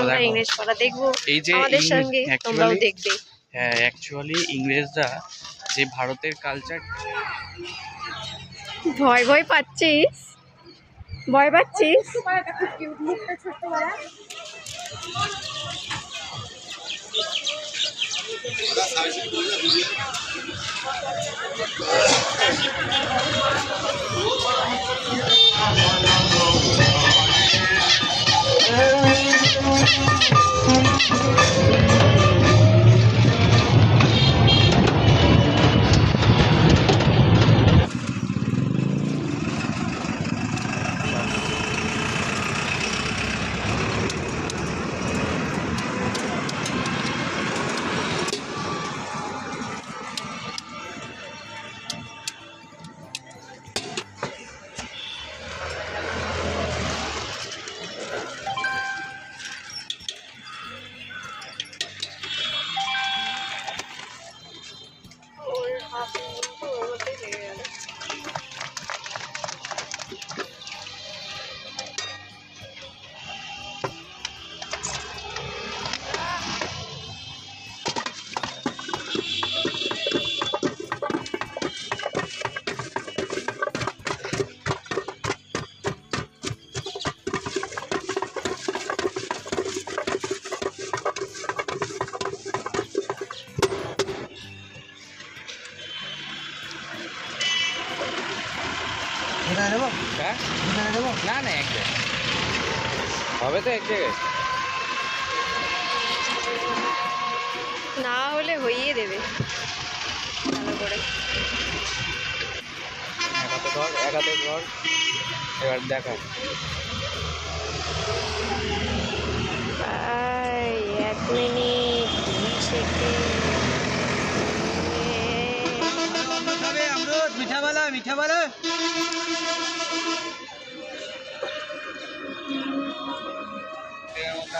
আমরা। ইংলিশ পড়া দেখব। এই যে আমাদের সঙ্গে তোমরাও দেখবে। হ্যাঁ অ্যাকচুয়ালি ইংরেজরা যে ভারতের কালচার ভয় ভয় পাচ্ছিস? ভয় পাচ্ছিস? Und das habe ich in Brüder হ্যাঁ? না না এক জায়গায়। হবে তো এক জায়গায়। না হলে হইয়ে দেবে। ভালো করে। ধর এক হাতে ধর। এবার দেখা। এক মিনিট। দুই সেকেন্ড। মিঠাবালা মিঠাবালা এর মধ্যে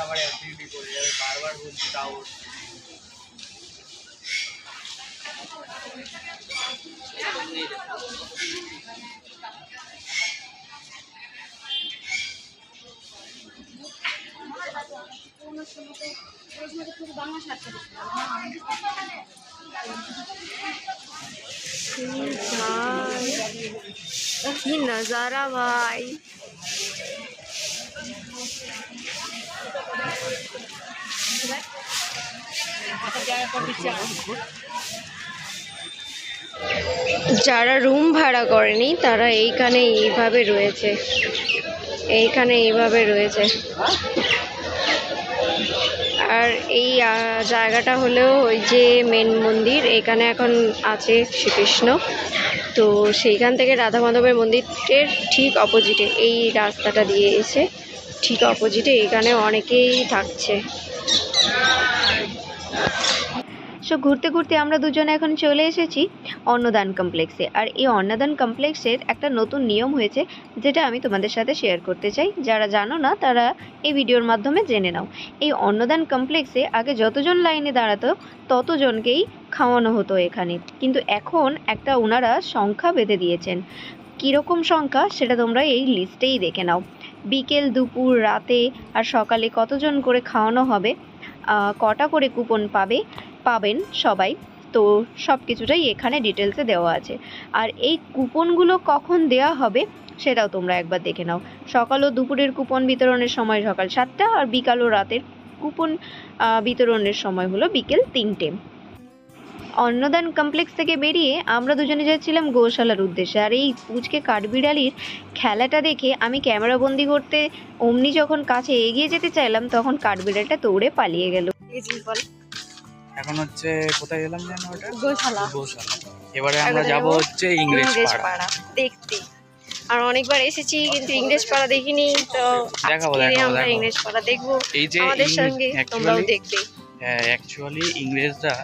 আবার অ্যাক্টিভিটি করে যাবে বারবার বলছি তাও भाई ভাই। যারা রুম ভাড়া করেনি, তারা এইখানে এইভাবে রয়েছে। এইখানে এইভাবে রয়েছে। আর এই জায়গাটা হলো ওই যে মেন মন্দির, এখানে এখন আছে শ্রীকৃষ্ণ। তো সেইখান থেকে রাধা মাধবের মন্দিরের ঠিক অপোজিটে এই রাস্তাটা দিয়ে এসে ঠিক অপোজিটে এখানে অনেকেই থাকছে। সো ঘুরতে ঘুরতে আমরা দুজনে এখন চলে এসেছি অন্নদান কমপ্লেক্সে আর এই অন্নদান কমপ্লেক্সের একটা নতুন নিয়ম হয়েছে, যেটা আমি তোমাদের সাথে শেয়ার করতে চাই। যারা জানো না, তারা এই ভিডিওর মাধ্যমে জেনে নাও। এই অন্নদান কমপ্লেক্সে আগে যতজন লাইনে দাঁড়াতো, ততজনকেই খাওয়ানো হতো এখানে। কিন্তু এখন একটা ওনারা সংখ্যা বেঁধে দিয়েছেন। কীরকম সংখ্যা, সেটা তোমরা এই লিস্টেই দেখে নাও। বিকেল, দুপুর, রাতে আর সকালে কতজন করে খাওয়ানো হবে কটা করে কুপন পাবে, পাবেন সবাই। তো সব কিছুটাই এখানে ডিটেলসে দেওয়া আছে। আর এই কুপনগুলো কখন দেওয়া হবে সেটাও তোমরা একবার দেখে নাও। সকাল ও দুপুরের কুপন বিতরণের সময় সকাল সাতটা আর বিকাল ও রাতের কুপন বিতরণের সময় হলো বিকেল তিনটে। অন্নদান কমপ্লেক্স থেকে বেরিয়ে আমরা দুজনে যাচ্ছিলাম গোশালার উদ্দেশ্যে। আর এই পুচকে কাঠবিড়ালির খেলাটা দেখে আমি ক্যামেরা বন্দি করতে অমনি যখন কাছে এগিয়ে যেতে চাইলাম তখন কাঠবিড়ালটা দৌড়ে পালিয়ে গেল। এখন হচ্ছে কোথায় গেলাম যেন ওটা? গোশালা। গোশালা। এবারে আমরা যাব হচ্ছে ইংরেজ পাড়া। দেখতে। আর অনেকবার এসেছি কিন্তু ইংরেজ পাড়া দেখিনি তো দেখাবো, আজকে আমরা দেখাবো। ইংরেজ পাড়া দেখব। এই যে আমাদের সঙ্গে তোমরাও দেখবে। অ্যাকচুয়ালি ইংরেজরা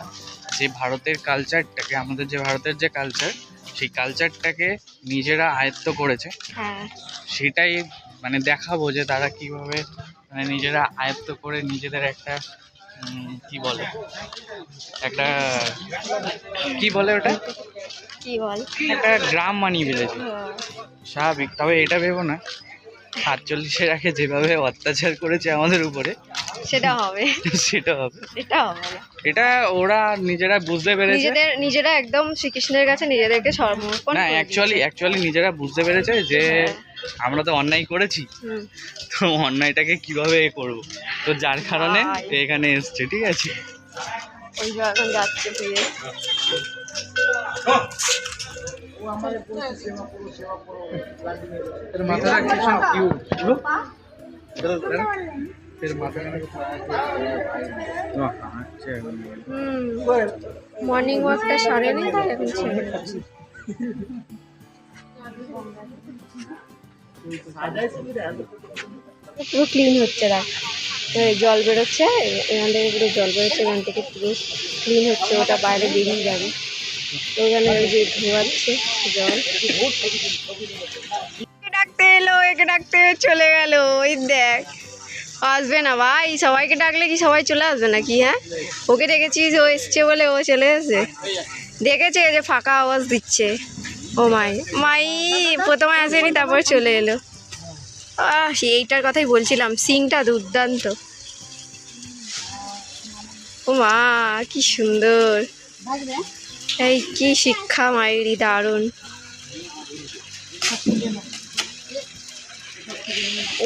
যে ভারতের কালচারটাকে আমাদের যে ভারতের যে কালচার সেই কালচারটাকে নিজেরা আয়ত্ত করেছে। হ্যাঁ। সেটাই মানে দেখাবো যে তারা কীভাবে মানে নিজেরা আয়ত্ত করে নিজেদের একটা কি বলে? একটা কি বলে ওটা? কি বল? একটা গ্রাম মানিয়ে ফেলেছে। স্বাভাবিক তবে এটা ভেবো না। সাতচল্লিশের আগে যেভাবে অত্যাচার করেছে আমাদের উপরে সেটা হবে। সেটা হবে। এটা হবে। না এটা ওরা নিজেরা বুঝতে পেরেছে। নিজেদের নিজেরা একদম শ্রীকৃষ্ণের কাছে নিজেদেরকে সমর্পণ না করে অ্যাকচুয়ালি অ্যাকচুয়ালি নিজেরা বুঝতে পেরেছে যে আমরা তো অন্যায় করেছি। হুম। তো অন্যায়টাকে কীভাবে এ করব? তো যার কারণে ভাই। এখানে এসছে ঠিক আছে? ওই যে এখন যাচ্ছে ফিরে। হুম মর্নিং ওয়াকটা সারেনি তাই এখন ছেড়ে দিচ্ছি। পুরো ক্লিন হচ্ছে দেখ জল বেরোচ্ছে এখান থেকে পুরো জল বেরোচ্ছে এখান থেকে পুরো ক্লিন হচ্ছে ওটা বাইরে বেরিয়ে যাবে। ওখানে ওই যে ধোয়াচ্ছে জল। ডাকতে এলো, একে ডাকতে চলে গেল ওই দেখ। আসবে না ভাই, সবাইকে ডাকলে কি সবাই চলে আসবে নাকি হ্যাঁ? ওকে ডেকেছিস ও এসছে বলে ও চলে এসে দেখেছে যে ফাঁকা আওয়াজ দিচ্ছে। ও মাই মাই, প্রথমে আসেনি, তারপর চলে এলো। আহ, এইটার কথাই বলছিলাম, সিংটা দুর্দান্ত। ও মা, কি সুন্দর। এই কি শিক্ষা মায়েরই দারুণ।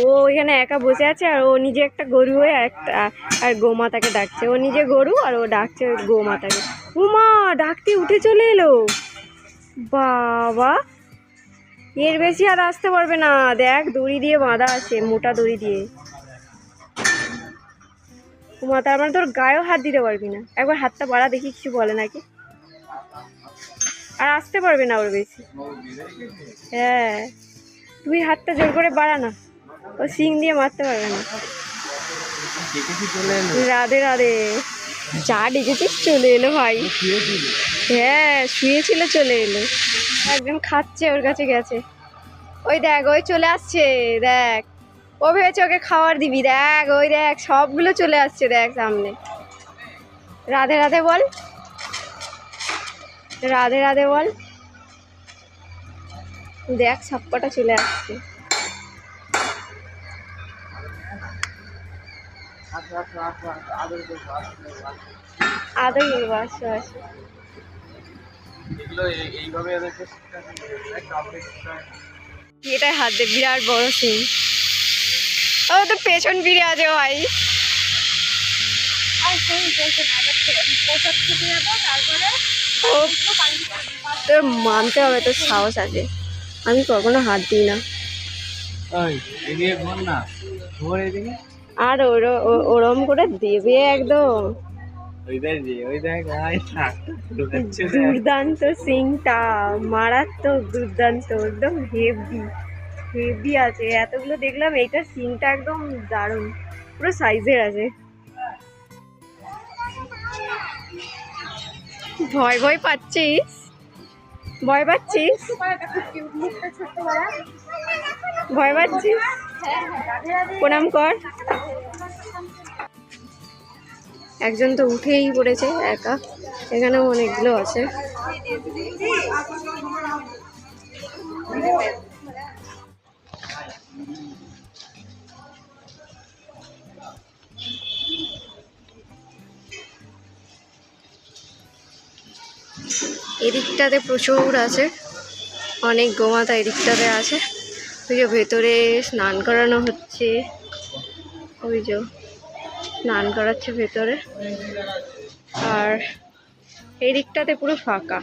ও এখানে একা বসে আছে আর ও নিজে একটা গরু হয়ে একটা আর গোমাতাকে ডাকছে। ও নিজে গরু আর ও ডাকছে গোমাতাকে। উমা, ডাকতে উঠে চলে এলো। বাবা, এর বেশি আর আসতে পারবে না। দেখ, দড়ি দিয়ে বাঁধা আছে, মোটা দড়ি দিয়ে। উমা, তার মানে তোর গায়েও হাত দিতে পারবি না। একবার হাতটা বাড়া দেখি কিছু বলে নাকি। আর আসতে পারবে না ওর বেশি। হ্যাঁ। তুই হাতটা জোর করে বাড়া না। ও সিং দিয়ে মারতে পারবে না। রাধে রাধে। যা ডেকেছিস চলে এলো ভাই। হ্যাঁ শুয়েছিল চলে এলো। একজন খাচ্ছে, ওর কাছে গেছে। ওই দেখ, ওই চলে আসছে, দেখ। ও ভেবেছে ওকে খাবার দিবি, দেখ, ওই দেখ, সবগুলো চলে আসছে, দেখ সামনে। রাধে রাধে বল। রাধে রাধে বল। দেখ সবকটা চলে আসছে। আদর করব আসো আসো এটাই হাত দে বিরাট বড় সিং ও তো পেছন ফিরে আছে ভাই ও তোর মানতে হবে তোর সাহস আছে। আমি কখনো হাত দিই না। আর ওরম করে দেবে একদম। দুর্দান্ত সিংটা মারাত্মক দুর্দান্ত একদম হেভি হেভি আছে। এতগুলো দেখলাম এইটা সিংটা একদম দারুণ। পুরো সাইজের আছে। ভয় ভয় পাচ্ছিস? ভয় পাচ্ছিস? ভয় পাচ্ছিস? প্রণাম কর। একজন তো উঠেই পড়েছে একা। এখানেও অনেকগুলো আছে। এদিকটাতে প্রচুর আছে। অনেক গোমাতা এদিকটাতে আছে। ওই যে ভেতরে স্নান করানো হচ্ছে। ওই যে স্নান করাচ্ছে ভেতরে। আর এই দিকটাতে পুরো ফাঁকা।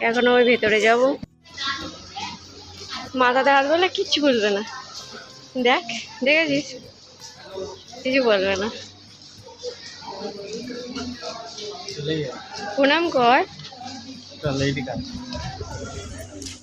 এখনও ওই ভেতরে যাব। মাথাতে হাত বলে কিচ্ছু বলবে না। দেখ, দেখেছিস? কিছু বলবে না। প্রণাম কর।